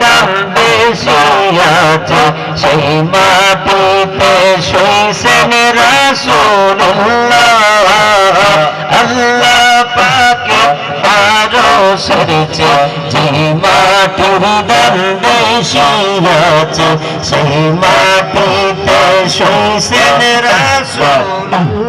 দাম বেশি সেই মাটিতে শুইছেন রাসূলুল্লাহ। আল্লাহ পাকে আরও সেরেছে যে মাটির দাম বেশি সেই মাটিতে শুইছেন রাসূল